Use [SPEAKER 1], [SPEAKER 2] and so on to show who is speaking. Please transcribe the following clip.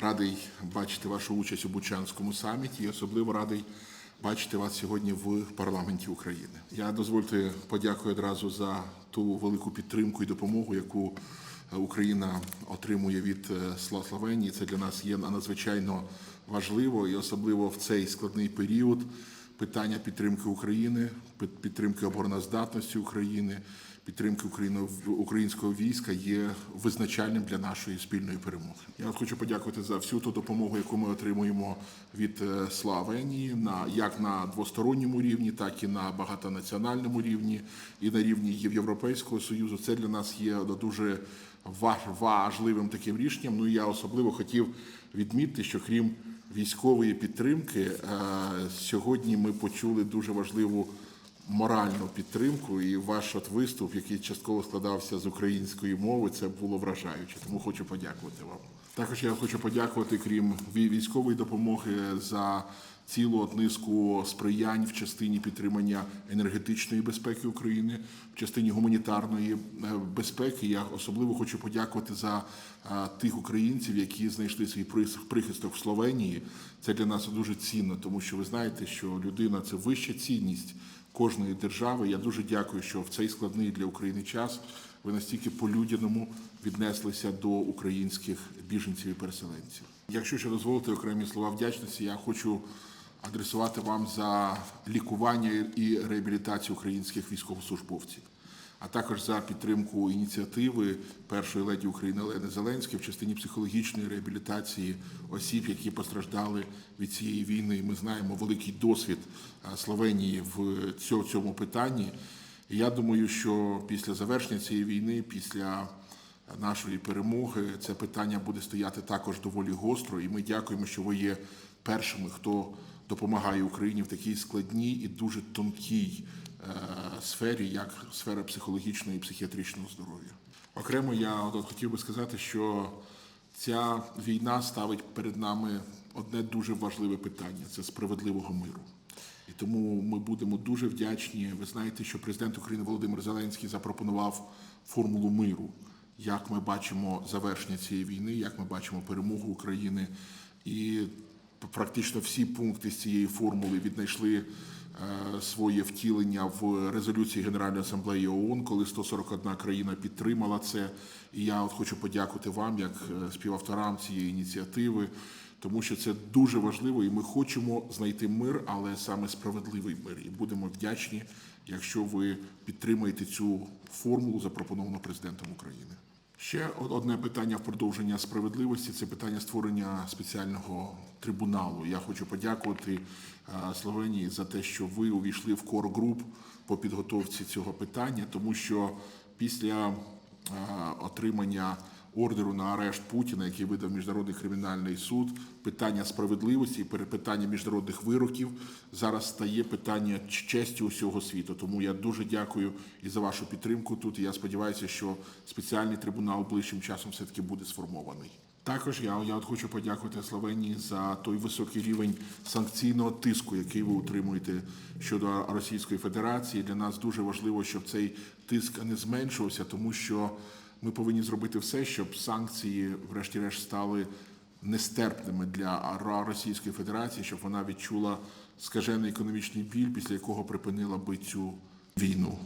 [SPEAKER 1] Радий бачити вашу участь у Бучанському саміті і особливо радий бачити вас сьогодні в парламенті України. Я дозвольте подякую одразу за ту велику підтримку і допомогу, яку Україна отримує від е, Словенії. Це для нас є надзвичайно важливо і особливо в цей складний період питання підтримки України, підтримки обороноздатності України, підтримки українського війська є визначальним для нашої спільної перемоги. Я хочу подякувати за всю ту допомогу, яку ми отримуємо від е, Словенії на як на двосторонньому рівні, так і на багатонаціональному рівні, і на рівні Європейського союзу. Це для нас є дуже важливим таким рішенням. Ну і я особливо хотів відмітити, що крім військової підтримки, сьогодні ми почули дуже важливу моральну підтримку. І ваш от виступ, який частково складався з української мови, це було вражаюче. Тому хочу подякувати вам. Також я хочу подякувати, крім військової допомоги, за цілу низку сприянь в частині підтримання енергетичної безпеки України, в частині гуманітарної е, безпеки. Я особливо хочу подякувати за е, тих українців, які знайшли свій прихисток в Словенії. Це для нас дуже цінно, тому що ви знаєте, що людина це вища цінність кожної держави. Я дуже дякую, що в цей складний для України час ви настільки по-людяному віднеслися до українських біженців і переселенців. Якщо ще дозволите окремі слова вдячності, я хочу адресувати вам за лікування і реабілітацію українських військовослужбовців, а також за підтримку ініціативи першої леді України Олени Зеленської в частині психологічної реабілітації осіб, які постраждали від цієї війни. Ми знаємо великий досвід Словенії в цьо- цьому питанні. Я думаю, що після завершення цієї війни, після нашої перемоги, це питання буде стояти також доволі гостро. І ми дякуємо, що ви є першими, хто допомагає Україні в такій складній і дуже тонкій сфері, як сфера психологічного і психіатричного здоров'я. Окремо, я от хотів би сказати, що ця війна ставить перед нами одне дуже важливе питання це справедливого миру. І тому ми будемо дуже вдячні. Ви знаєте, що президент України Володимир Зеленський запропонував формулу миру, як ми бачимо завершення цієї війни, як ми бачимо перемогу України. І практично всі пункти з цієї формули віднайшли е, своє втілення в резолюції Генеральної асамблеї ООН, коли 141 країна підтримала це. І я от хочу подякувати вам, як е, співавторам цієї ініціативи, тому що це дуже важливо, і ми хочемо знайти мир, але саме справедливий мир. І будемо вдячні, якщо ви підтримаєте цю формулу, запропоновану президентом України. Ще одне питання в продовження справедливості це питання створення спеціального трибуналу. Я хочу подякувати е, Словенії за те, що ви увійшли в кор груп по підготовці цього питання, тому що після е, отримання ордеру на арешт Путіна, який видав міжнародний кримінальний суд, питання справедливості і перепитання міжнародних вироків зараз стає питання честі усього світу. Тому я дуже дякую і за вашу підтримку тут. І я сподіваюся, що спеціальний трибунал ближчим часом все таки буде сформований. Також я, я от хочу подякувати Словенії за той високий рівень санкційного тиску, який ви утримуєте щодо Російської Федерації. Для нас дуже важливо, щоб цей тиск не зменшувався, тому що ми повинні зробити все, щоб санкції, врешті-решт, стали нестерпними для Російської Федерації, щоб вона відчула скажений економічний біль, після якого припинила би цю війну.